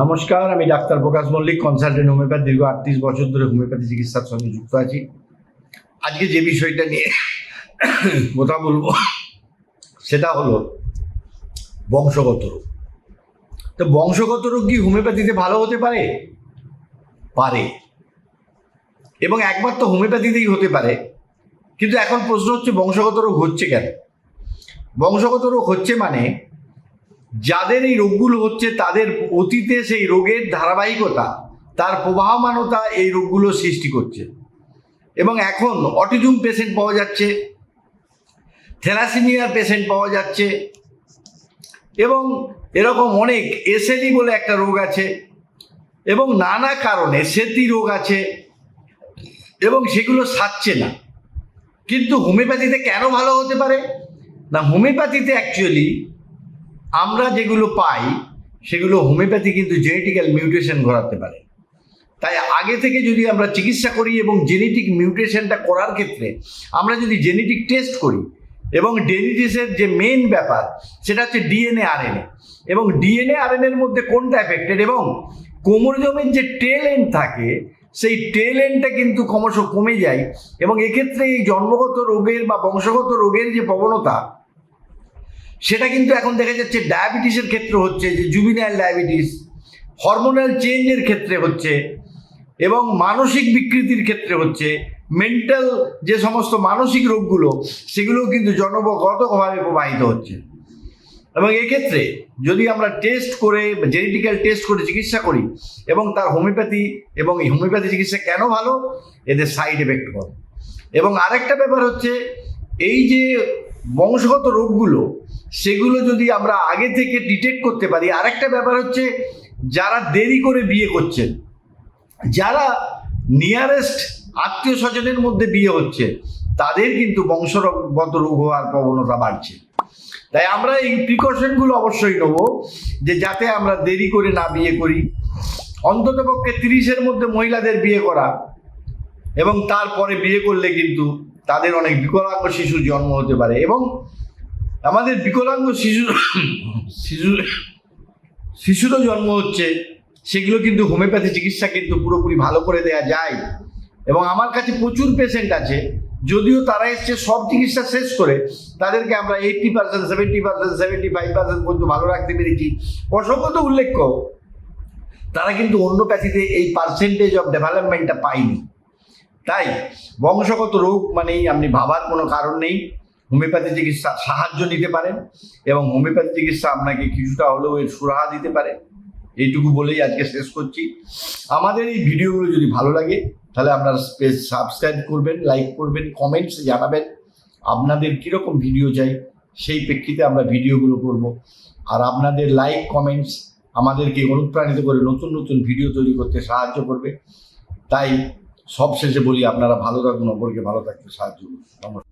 নমস্কার, আমি doctor Prakash Mallick, consultant homoeopath, দীর্ঘ আটত্রিশ বছর ধরে হোমিওপ্যাথি চিকিৎসার সঙ্গে যুক্ত আছি। আজকে যে বিষয়টা নিয়ে কথা বলব, সেটা হলো বংশগত রোগ। তো বংশগত রোগ কি হোমিওপ্যাথিতে ভালো হতে পারে? পারে। এবং একবার তো হোমিওপ্যাথিতেই হতে পারে। কিন্তু এখন প্রশ্ন হচ্ছে, বংশগত রোগ হচ্ছে কেন? বংশগত রোগ হচ্ছে মানে যাদের এই রোগগুলো হচ্ছে, তাদের অতীতে সেই রোগের ধারাবাহিকতা, তার প্রবাহমানতা এই রোগগুলো সৃষ্টি করছে। এবং এখন অটিজম পেশেন্ট পাওয়া যাচ্ছে, থ্যালাসিমিয়ার পেশেন্ট পাওয়া যাচ্ছে, এবং এরকম অনেক এসএডি বলে একটা রোগ আছে, এবং নানা কারণে সেতি রোগ আছে, এবং সেগুলো সারছে না। কিন্তু হোমিওপ্যাথিতে কেন ভালো হতে পারে? না, হোমিওপ্যাথিতে অ্যাকচুয়ালি আমরা যেগুলো পাই, সেগুলো হোমিওপ্যাথি কিন্তু জেনেটিক্যাল মিউটেশন ঘটাতে পারে। তাই আগে থেকে যদি আমরা চিকিৎসা করি এবং জেনেটিক মিউটেশনটা করার ক্ষেত্রে আমরা যদি জেনেটিক টেস্ট করি এবং ডেনিটিসের যে মেন ব্যাপার, সেটা হচ্ছে ডিএনএ, আরএনএ। এবং ডিএনএ, আরএনএর মধ্যে কোনটা এফেক্টেড এবং কোমরজমের যে টেল এন্ড থাকে, সেই টেল এন্ডটা কিন্তু ক্রমশ কমে যায় এবং এক্ষেত্রে এই জন্মগত রোগের বা বংশগত রোগের যে প্রবণতা সেটা কিন্তু এখন দেখা যাচ্ছে ডায়াবেটিসের ক্ষেত্রে হচ্ছে, যে জুবিনাইল ডায়াবেটিস হরমোনাল চেঞ্জের ক্ষেত্রে হচ্ছে এবং মানসিক বিকৃতির ক্ষেত্রে হচ্ছে মেন্টাল যে সমস্ত মানসিক রোগগুলো, সেগুলোও কিন্তু জনগতভাবে প্রবাহিত হচ্ছে। এবং এক্ষেত্রে যদি আমরা টেস্ট করে জেনেটিক্যাল টেস্ট করে চিকিৎসা করি এবং তার হোমিওপ্যাথি এবং এই হোমিওপ্যাথি চিকিৎসা কেন ভালো? এদের সাইড এফেক্ট কম এবং আরেকটা ব্যাপার হচ্ছে, এই যে বংশগত রোগগুলো সেগুলো যদি আমরা আগে থেকে ডিটেক্ট করতে পারি, আরেকটা ব্যাপার হচ্ছে যারা দেরি করে বিয়ে করছেন যারা নিয়ারেস্ট আত্মীয় স্বজনের মধ্যে বিয়ে হচ্ছে, তাদের কিন্তু বংশগত রোগ হওয়ার প্রবণতা বাড়ছে। তাই আমরা এই প্রিকশনগুলো অবশ্যই নেব যে যাতে আমরা দেরি করে না বিয়ে করি। অন্ততপক্ষে তিরিশের মধ্যে মহিলাদের বিয়ে করা এবং তারপরে বিয়ে করলে কিন্তু তাদের অনেক বিকলাঙ্গ শিশুর জন্ম হতে পারে এবং আমাদের বিকলাঙ্গ শিশু শিশু, শিশুরও জন্ম হচ্ছে। সেগুলো কিন্তু হোমিওপ্যাথি চিকিৎসা কিন্তু পুরোপুরি ভালো করে দেওয়া যায়। এবং আমার কাছে প্রচুর পেশেন্ট আছে। যদিও তারা এসছে সব চিকিৎসা শেষ করে, তাদেরকে আমরা eighty percent seventy percent seventy five percent পর্যন্ত ভালো রাখতে পেরেছি। অসংখ্যত উল্লেখ্য, তারা কিন্তু অন্য প্যাথিতে এই পার্সেন্টেজ অফ ডেভেলপমেন্টটা পায়নি। তাই বংশগত রোগ মানেই আপনি ভাবার কোনো কারণ নেই। হোমিওপ্যাথি চিকিৎসা সাহায্য নিতে পারেন এবং হোমিওপ্যাথি চিকিৎসা আপনাকে কিছুটা হলেও এর সুরাহা দিতে পারে। এইটুকু বলেই আজকে শেষ করছি। আমাদের এই ভিডিওগুলো যদি ভালো লাগে, তাহলে আপনারা স্পেস সাবস্ক্রাইব করবেন, লাইক করবেন কমেন্টস জানাবেন আপনাদের কীরকম ভিডিও চাই, সেই প্রেক্ষিতে আমরা ভিডিওগুলো করব। আর আপনাদের লাইক কমেন্টস আমাদেরকে অনুপ্রাণিত করে নতুন নতুন ভিডিও তৈরি করতে সাহায্য করবে। তাই সবশেষে বলি, আপনারা ভালো থাকুন, অপরকে ভালো থাকতে সাহায্য করুন।